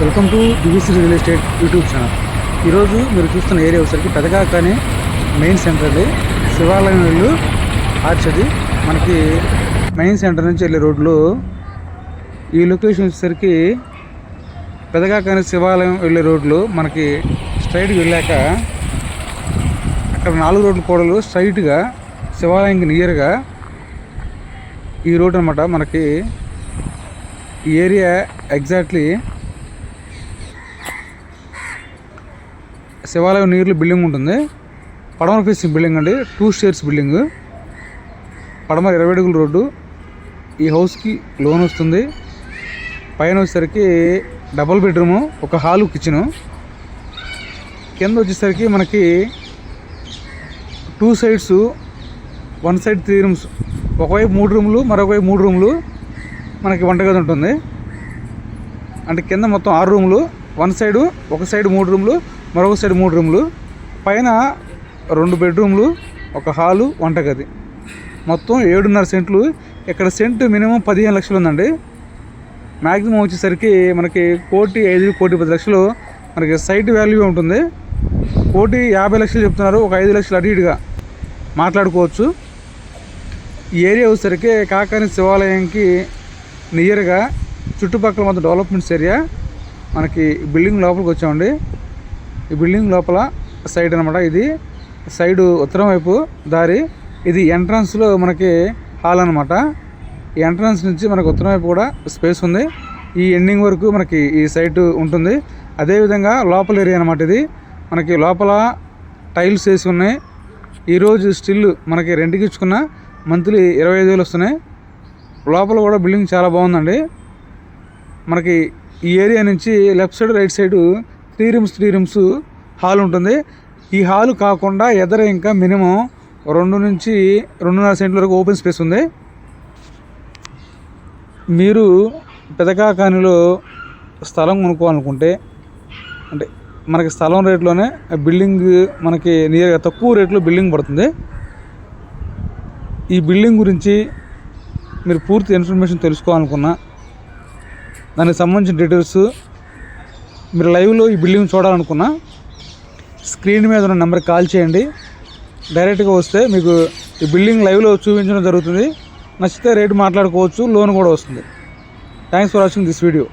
Welcome to DVC real estate YouTube channel. ఈరోజు మీరు చూస్తున్న ఏరియా వచ్చేసరికి పెదగాకని మెయిన్ సెంటర్ అది శివాలయం వెళ్ళు ఆర్చ్ అది మనకి మెయిన్ సెంటర్ నుంచి వెళ్ళే రోడ్లో ఈ లొకేషన్ వచ్చేసరికి పెదగాకని శివాలయం వెళ్ళే రోడ్లు మనకి స్ట్రైట్కి వెళ్ళాక అక్కడ నాలుగు రోడ్ల కూడలు స్ట్రైట్గా శివాలయంకి నియర్గా ఈ రోడ్ అనమాట మనకి ఈ ఏరియా ఎగ్జాక్ట్లీ శివాలయం నీర్లు బిల్డింగ్ ఉంటుంది. పడమర ఫేసింగ్ బిల్డింగ్ అండి. Two stairs building. పడమర ఇరవై అడుగుల రోడ్డు. ఈ హౌస్కి లోన్ వస్తుంది. పైన వచ్చేసరికి డబుల్ బెడ్రూము ఒక హాలు కిచెను కింద వచ్చేసరికి మనకి two sides one side three rooms ఒకవైపు మూడు రూములు మరొకవైపు మూడు రూములు మనకి వంటగది ఉంటుంది. అంటే కింద మొత్తం ఆరు రూములు. వన్ సైడు ఒక సైడ్ మూడు రూమ్లు మరొక సైడ్ మూడు రూమ్లు పైన రెండు బెడ్రూమ్లు ఒక హాలు వంటగది. మొత్తం ఏడున్నర సెంట్లు. ఇక్కడ సెంటు మినిమం పదిహేను లక్షలు ఉందండి. మ్యాక్సిమం వచ్చేసరికి మనకి కోటి ఐదు కోటి పది లక్షలు మనకి సైట్ వాల్యూ ఉంటుంది. కోటి యాభై లక్షలు చెప్తున్నారు ఒక ఐదు లక్షలు అటు ఇటుగా మాట్లాడుకోవచ్చు. ఈ ఏరియా వచ్చేసరికి కాకాని శివాలయంకి నియర్గా చుట్టుపక్కల మొత్తం డెవలప్మెంట్స్ ఏరియా మనకి బిల్డింగ్ లోపలికి వచ్చామండి. ఈ బిల్డింగ్ లోపల సైడ్ అనమాట ఇది. సైడు ఉత్తరం వైపు దారి ఇది ఎంట్రన్స్లో మనకి హాల్ అనమాట ఈ ఎంట్రన్స్ నుంచి మనకు ఉత్తరం వైపు కూడా స్పేస్ ఉంది. ఈ ఎండింగ్ వరకు మనకి ఈ సైట్ ఉంటుంది. అదేవిధంగా లోపల ఏరియా అనమాట ఇది. మనకి లోపల టైల్స్ వేసి ఉన్నాయి. ఈరోజు స్టిల్ మనకి రెంట్కి ఇచ్చుకున్న మంత్లీ ఇరవై ఐదు వేలు వస్తున్నాయి. లోపల కూడా బిల్డింగ్ చాలా బాగుందండి. మనకి ఈ ఏరియా నుంచి left side right side three rooms three rooms hall ఉంటుంది. ఈ హాల్ కాకుండా ఎదర ఇంకా మినిమం రెండు నుంచి రెండున్నర సెంట్ల వరకు ఓపెన్ స్పేస్ ఉంది. మీరు పెదకాకానిలో స్థలం కొనుక్కోవాలనుకుంటే అంటే మనకి స్థలం రేట్లోనే బిల్డింగ్ మనకి నియర్గా తక్కువ రేట్లో బిల్డింగ్ పడుతుంది. ఈ బిల్డింగ్ గురించి మీరు పూర్తి ఇన్ఫర్మేషన్ తెలుసుకోవాలనుకున్నా దానికి సంబంధించిన డీటెయిల్స్ మీరు లైవ్లో ఈ బిల్డింగ్ చూడాలనుకున్నా స్క్రీన్ మీద ఉన్న నెంబర్కి కాల్ చేయండి. డైరెక్ట్గా వస్తే మీకు ఈ బిల్డింగ్ లైవ్లో చూపించడం జరుగుతుంది. నచ్చితే రేటు మాట్లాడుకోవచ్చు లోన్ కూడా వస్తుంది. Thanks for watching this video